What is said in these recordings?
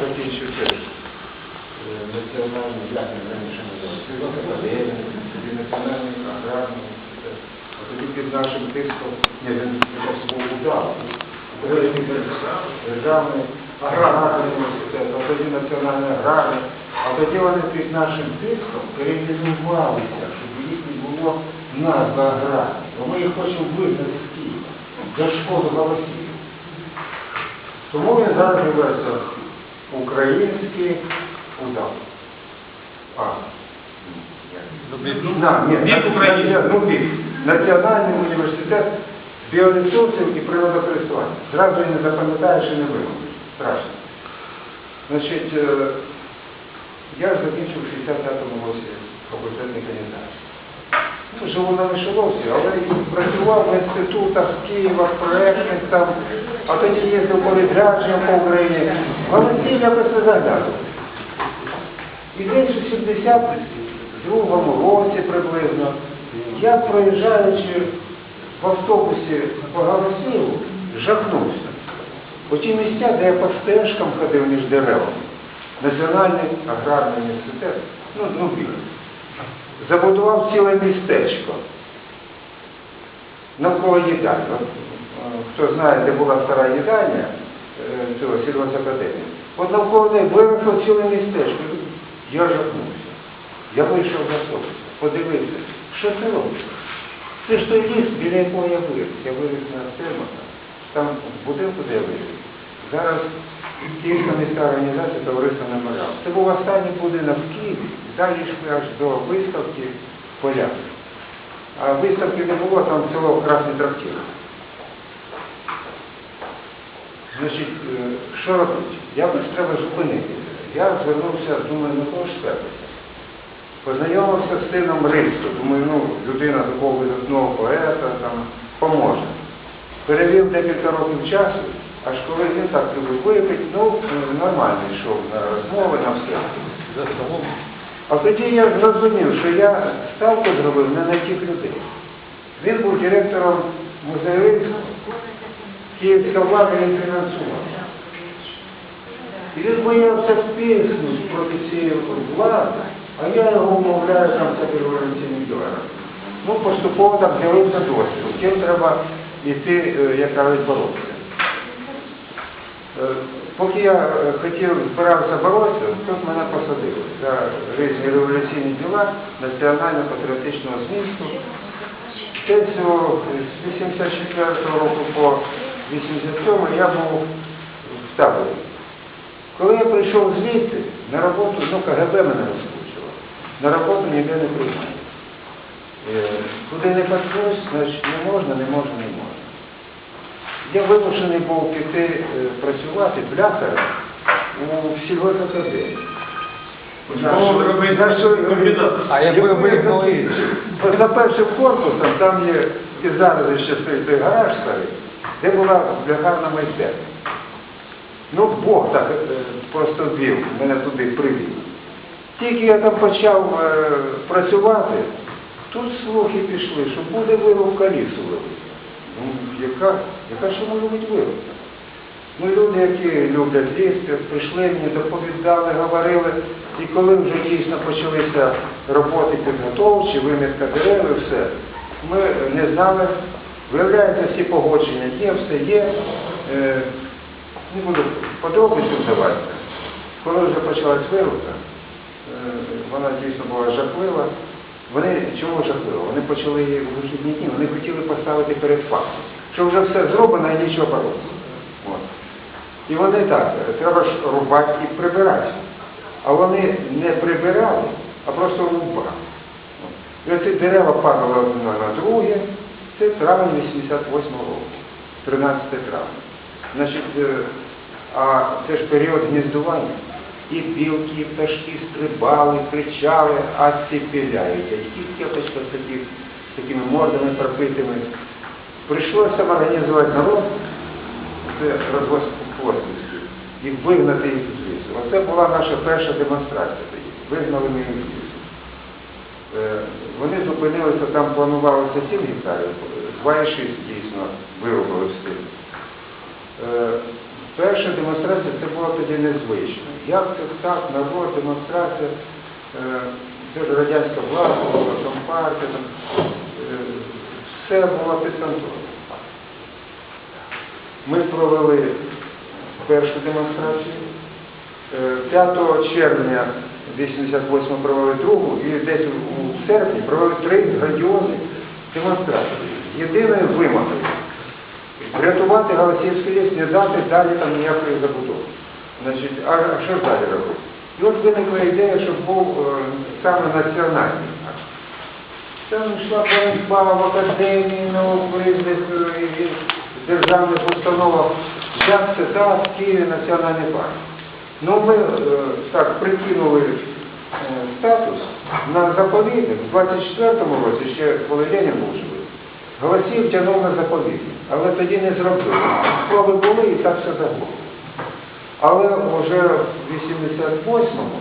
закінчив е, національний, як він раніше називався, Свідок академії, тоді. А тоді під нашим тиском, ні, він був удар. Державний аграрний університет, а тоді національний аграрний. А тоді вони під нашим тиском перейменувалися, щоб їх не було назва аграрний. Бо ми їх хочемо вигнати з Києва, до школи голосів. Тому він зараз називається Український удар. А. На, ні, Вік України. Ну. Національний університет біоресурсів і природокористування. Зразу не запам'ятаєш і не вимовиш. Страшно. Значить, е, я ж закінчив в 65-му році факультет механізації. Ну, живу на Мишеловці, але працював в інститутах Києва, проєктних там, а тоді їздив по відрядженням по Україні. Валентин якось не заглядав. І десь у 72-му році приблизно, я проїжджаючи в автобусі по Голосіїву, жахнувся. Оті місця, де я по стежкам ходив між деревами, Національний аграрний університет, ну, ну, біг, забудував ціле містечко навколо їдальні. Хто знає, де була стара їдальня е, цього сільгоспакадемії, от навколо неї виросло ціле містечко. Я жахнувся. Я вийшов з автобуса, подивився, що це робиш? Це ж той ліс, біля якого я виріс. Я виріс на Термоса, там в будинку, де я виріс. Зараз Київська міська організація товариства меморіал. Це був останній будинок в Києві, далі йшли аж до виставки поляк. А виставки не було, там село Красний Трактир. Значить, е, що робити? Якось треба зупинитися. Я звернувся, думаю, на кого ж. Познайомився з сином Рильського, думаю, ну, людина такого видатного поета, там, поможе. Перевів декілька років часу, аж коли він так любив випити, ну, нормально йшов на розмови, на все. А тоді я зрозумів, що я ставку зробив не на тих людей. Він був директором музею Рильського. Київська влада не фінансувала. І він боявся вписнути проти цієї влади, а я його умовляю там це революційний долар. Ну, поступово так з'явився досвід. З ким треба йти, е, як кажуть, боротися. Е, Поки я е, хотів збирався боротися, тут мене посадили за різні революційні діла національно-патріотичного змісту. Це з 84 року по 87 я був в таборі. Коли я прийшов звідти, на роботу, ну КГБ мене розкручувало, на роботу ніде не приймає. Е, Куди не патрулюсь, значить не можна, не можна, не можна. Я вимушений був піти е, працювати бляхарем у комбінат? А якби ви? За першим корпусом там є і зараз ще стоїть той гараж старий, де була бляхарна майстерня. Ну, Бог так е, просто вів, мене туди привів. Тільки я там почав е, працювати, тут слухи пішли, що буде вирубка лісу велика. Ну, яка, яка що може бути вирубка? Ну, люди, які люблять ліс, прийшли мені, доповідали, говорили, і коли вже дійсно почалися роботи підготовчі, вимітка дерев і все, ми не знали, виявляється, всі погодження є, все є. Е, не буду подробиці вдаватися. Коли вже почалась вирубка, е, вона дійсно була жахлива. Вони чому жахливо? Вони почали її в вихідні дні, вони хотіли поставити перед фактом, що вже все зроблено і нічого боротися. І вони так, треба ж рубати і прибирати. А вони не прибирали, а просто рубали. І оці дерева падали одне на друге, це травень 88 року, 13 травня. Значить, е, а це ж період гніздування. І білки, і пташки стрибали, кричали, а ці. А в таких, з такими мордами пропитими. Прийшлося організувати народ, це розвоз хвостівський, і вигнати їх з лісу. Оце була наша перша демонстрація тоді. Вигнали ми їх з лісу. Е, Вони зупинилися, там планувалося 7 гектарів, 2,6 дійсно вирубали встиг. Е, Перша демонстрація це було тоді незвично. Як це так, народ, демонстрація, е, це ж радянська влада, була там, все було під контролем. Ми провели першу демонстрацію. Е, 5 червня 88 провели другу і десь у серпні провели три грандіозні демонстрації. Єдиною вимогою врятувати Галасівський ліс, не дати далі там ніякої забудови. Значить, а, що ж далі робити? І от виникла ідея, щоб був е, саме національний. Там йшла боротьба в академії наук в різних е, і державних установах. Як це так, в Києві національний парк. Ну ми е, так прикинули е, статус на заповідник в 24-му році, ще коли Ленін був живий. Голосів тягнув на заповідник, але тоді не зробили. Спроби були і так все заглохло. Але вже в 88-му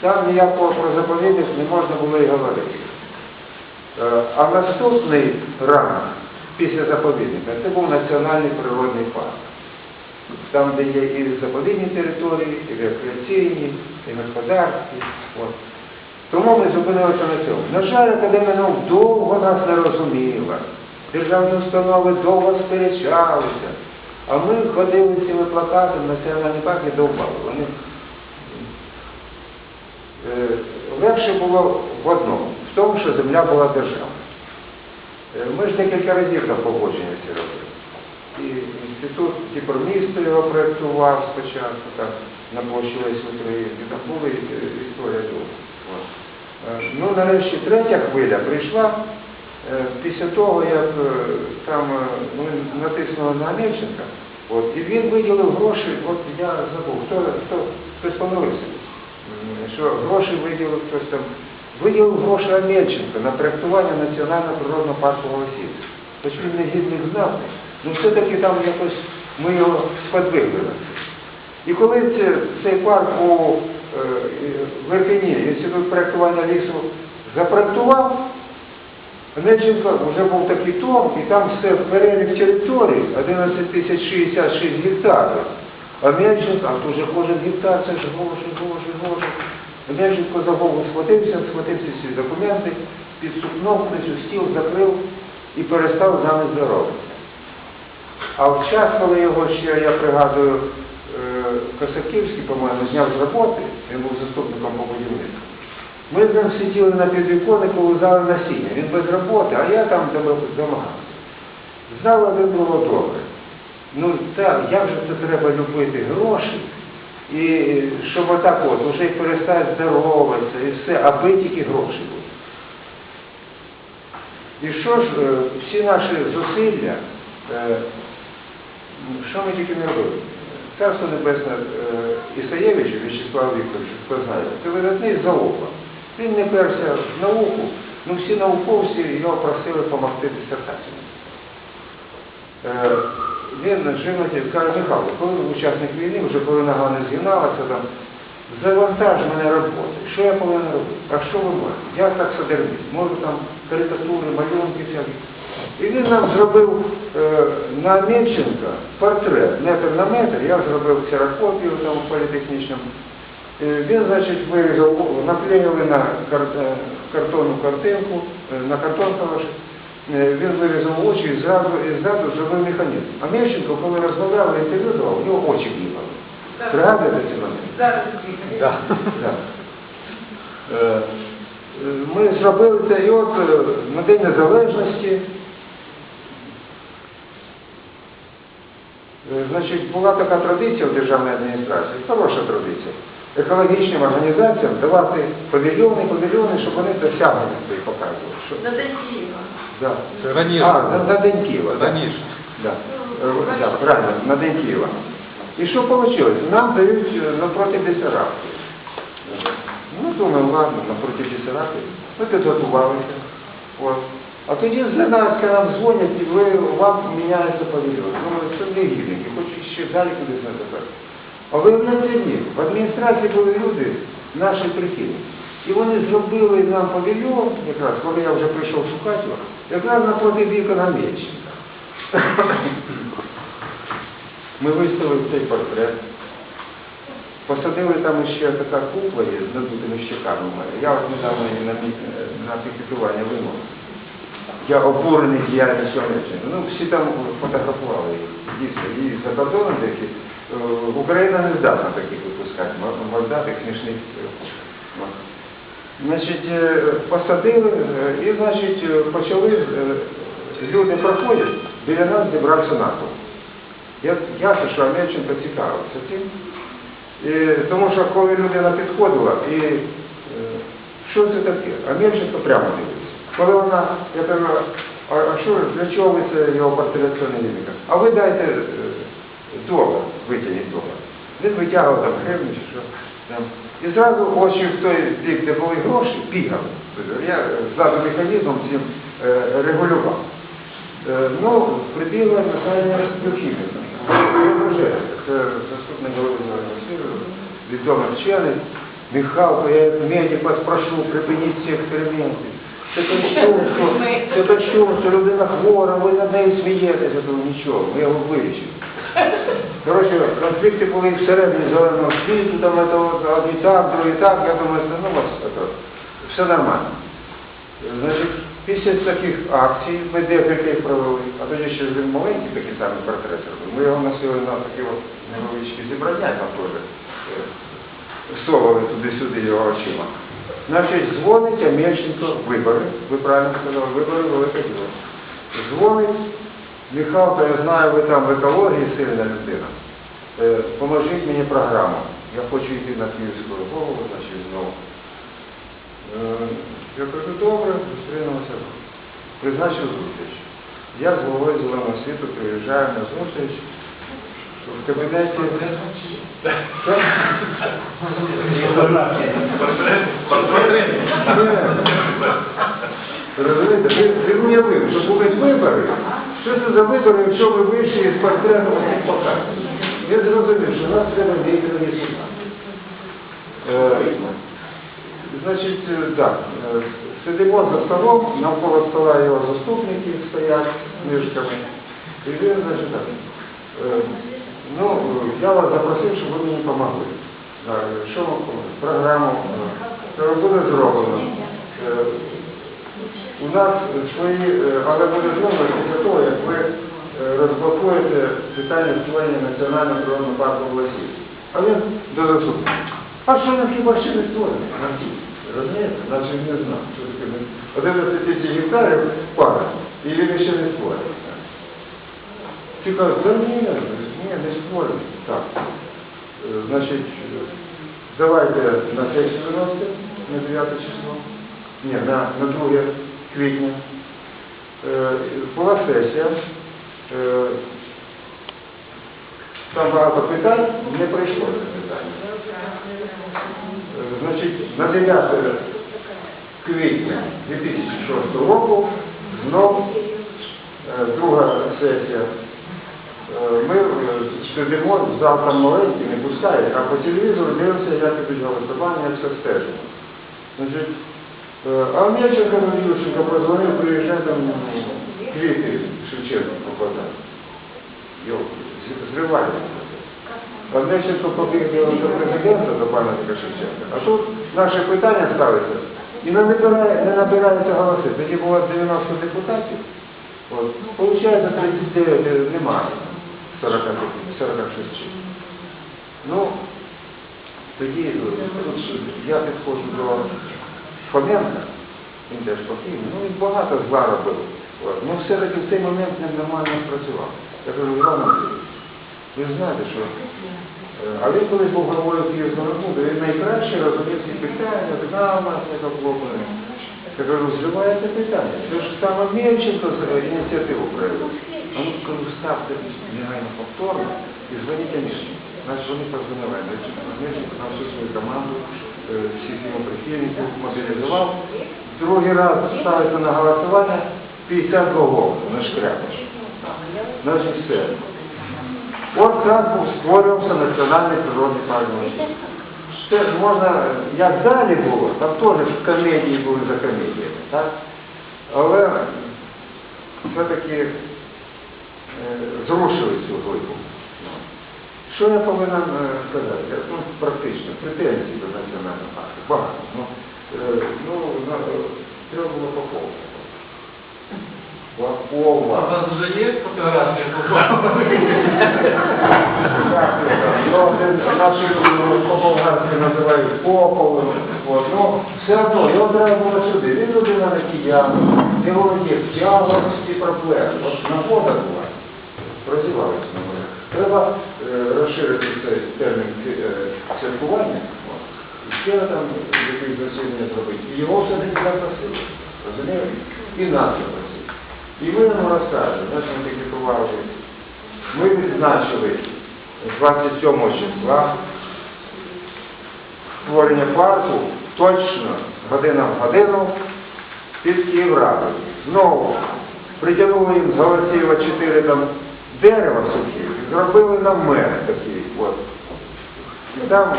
там ніякого про заповідник не можна було і говорити. Е, А наступний ранг після заповідника це був національний природний парк. Там, де є і заповідні території, і рекреаційні, і господарські. От. Тому ми зупинилися на цьому. На жаль, Академія наук довго нас не розуміла. Державні установи довго сперечалися. А ми ходили з цими плакатами, національні парки довбали. Вони Е, легше було в одному, в тому, що земля була державна. Е, Ми ж декілька разів на погодження ці робили. І інститут Діпромісту його проєктував спочатку, так, на площі Лесі Українки, там була історія довга. Е, Ну, нарешті третя хвиля прийшла. Е, після того, як е, там ми натиснули на Амельченка, от, і він виділив гроші, от я забув, хто, хто, хтось помилився, що гроші виділив хтось там, виділив гроші Амельченка на проєктування Національного природного парку Голосівська. Хоч він не гідний знати, ну все-таки там якось ми його сподвигли. І коли це, цей парк у е, в інститут проєктування лісу запроєктував, Неченко вже був такий том, і там все в перелік території 11 тисяч 66 гектарів. А Мельченко, а то вже кожен гектар, це ж гроші, гроші, гроші. Мельченко за голову схватився, схватився всі документи, підсупнув стіл, закрив і перестав нами здоровитися. А в час, коли його ще, я пригадую, е, Косаківський, по-моєму, зняв з роботи, він був заступником по будівництву. Ми з ним сиділи на підвіконнику, лизали насіння. Він без роботи, а я там домагався. Знали один було добре. Ну так, як же це треба любити гроші, і щоб отак от, уже й перестати здороватися, і все, аби тільки гроші були. І що ж, е, всі наші зусилля, е, що ми тільки не робили? Царство Небесне е, Ісаєвичу, В'ячеслав Вікторович, хто знає, це видатний зоолог. Він не перся в науку, ну всі науковці його просили допомогти дисертацію. Е, Він жив каже, Михайло, коли учасник війни, вже коли нога не згиналася, там, завантаж мене роботи. Що я повинен робити? А що ви можете? Я таксодерміст, можу там карикатури, малюнки всякі. І він нам зробив на Мельченка портрет, метр на метр, я зробив ксерокопію там у політехнічному. Е, Він, значить, вирізав, наклеїли на е, картонну картинку, е, на картон хороший. Е, Він вирізав очі і ззаду, і ззаду зробив механізм. А Мельченко, коли розмовляв, інтерв'ю давав, у нього очі бігали. Пригадуєте ці моменти? Зараз Да. Да. Е, е, Ми зробили це і от е, на День Незалежності. Е, Значить, була така традиція в державній адміністрації, хороша традиція, екологічним організаціям давати павільйони, павільйони, щоб вони досягнення свої показували. Щоб- на день Києва. Да. Це раніше. А, на, на День Києва. да. Раніше. Да. Е, да, правильно, на День Києва. І що вийшло? Нам дають е, напроти Бесарабки. Ну, думаю, ладно, напроти Бесарабки. Ми підготувалися. От. А тоді з нам дзвонять, і ви, вам міняється павільйон. Думаю, це негідники, хочу ще далі кудись не тепер. А виявляється, ні. В адміністрації були люди, наші прихильники. І вони зробили нам павільйон, якраз, коли я вже прийшов шукати його, якраз напроти вікна Мельченка. Ми виставили цей портрет. Посадили там ще така кукла є з надутими щеками. Я от недавно на, на пікетування вимог. Я обурений діяльністю Америчини. Ну, всі там фотографували. Дійсно, і за кордоном деякі. Е, Україна не здатна таких випускати, мордатих смішних. е. Значить, е, посадили і, значить, почали, люди проходять, біля нас зібрався натовп. Я, ясно, що Америченко цікавився цим. І, тому що коли людина підходила, і що це таке? Америченко прямо дивиться. Коли я кажу, а, а що, для чого ви це його портрет сонелінника? А ви дайте е, долар, витягніть долар. Він витягував там гривні чи що. Там. І зразу очі в той бік, де були гроші, бігали. Я зразу механізмом цим е, регулював. Е, Ну, прибігла Наталія Юхімівна. Це заступник голови відомий вчений. Михайло, я мені вас прошу, припиніть ці експерименти. Це кощунство, це кощунство, людина хвора, ви над нею смієтеся, я думаю, нічого, ми його вирішимо. Коротше, конфлікти були всередині зеленого світу, там одні так, другі так, я думаю, це, ну, це, все нормально. Значить, після таких акцій ми декілька їх провели, а тоді ще він маленький такий самий портрет робив. Ми його носили на такі от невеличкі зібрання, там теж е, совали туди-сюди його очима. Значить, дзвонить Амельченко, вибори, ви правильно сказали, вибори велике діло. Дзвонить, Михайло, я знаю, ви там в екології сильна людина. Е, Поможіть мені програму. Я хочу йти на Київську голову, значить, знову. Е, Я кажу, добре, зустрінемося. Призначив зустріч. Я з головою зеленого світу приїжджаю на зустріч. В кабінеті. Розумієте, ви, ви уявили, що будуть вибори. Що це за вибори, якщо ви вийшли з портретом показів? Я зрозумів, що нас треба суда. Е, Значить, е, так, е, сидимо за столом, навколо стола його заступники стоять з книжками. І він, значить, так, е, ну, я вас запросив, щоб ви мені допомогли. Що вам допомогти? Програму, це буде зроблено. Е, У нас свої, е, але буде зроблено після того, як ви е, розблокуєте питання створення національного природного парку в Лосі. А він до заступника. А що нам хіба ще не створено? Розумієте? Наче не знав. 11 тисяч гектарів пара, і він ще не. Ти кажеш, да ні, не створений. Так. Е, Значить, давайте на сесію виносити, на 9 число. Ні, на, на 2 квітня. Е, Була сесія. Е, Там багато питань, не прийшло Значить, на 9 квітня 2006 року знов е, друга сесія. Е, Ми е, сидимо, зал там маленький, не пускає, а по телевізору дивимося, як ідуть голосування, як все стежимо. Значить, е, а Мельченко Юрченко прозвонив, приїжджає там ну, квіти Шевченко покладати. Йолки, зривається. А Мельченко побіг до президента, до пам'ятника Шевченка. А тут наше питання ставиться і набирає, не набирається голоси. Тоді було 90 депутатів. От. Получається 39 немає. 40, 46. Ну, тоді е, я підходжу до Фоменка, він теж покійний, ну і багато зла робив. Ну все-таки в цей момент не нормально спрацював. Я кажу, Іван Андрійович, ви знаєте, що... е, А він колись був головою Київського Рахунку, він найкраще розумів ці питання, у нас яка хлопає. Я кажу, зривається питання. Це ж саме Мельченко з- е, ініціативу проявив. Ставте негайно повторно і дзвоніть Мельченко. Значить, вони позвонили на всю свою команду, е, всіх його прихильників мобілізував. Другий раз ставиться на голосування 52 голоси на шкряпиш. Значить, все. От так створювався національний природний парк Лосів. Це ж можна, як далі було, там теж комедії були за комедіями, так? Але все-таки зрушили цю глибу. Що я повинен е, сказати? Ну, практично, претензій до національного парку. Багато. Ну, е, ну е, треба було поповнити. У Попова. вас вже є фотографія? Ну, наші по-болгарськи називають поповим. Ну, все одно, його треба було сюди. Він людина на киян, його є тяглості проблеми. От нагода була, розвивалися на мене. Треба е, розширити цей термін е, святкування. І ще там якісь засідання зробити. І його все-таки запросили. Розумієте? І нас запросили. І ми нам розкажемо, такі поважні. Ми відзначили 27 числа створення парку точно година в годину під Київрадою. Знову притягнули їм з Голосієва 4 там дерева сухі, зробили намет такий. От. І там,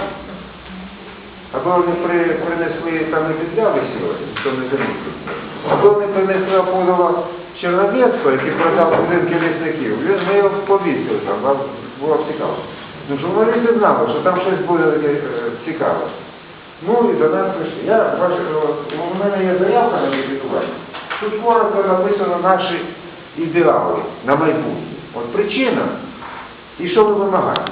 аби вони при, принесли там і підляви сьогодні, хто не замітив. Аби вони принесли Аполова Черновецького, який продав будинки лісників, він ми його повісили там, вам було цікаво. Ну, журналісти знали, що там щось буде е, цікаве. Ну і до нас прийшли. Я бачу, е, у мене є заявка на кредитування. Тут коротко написано наші ідеали на майбутнє. От причина і що ви вимагаєте.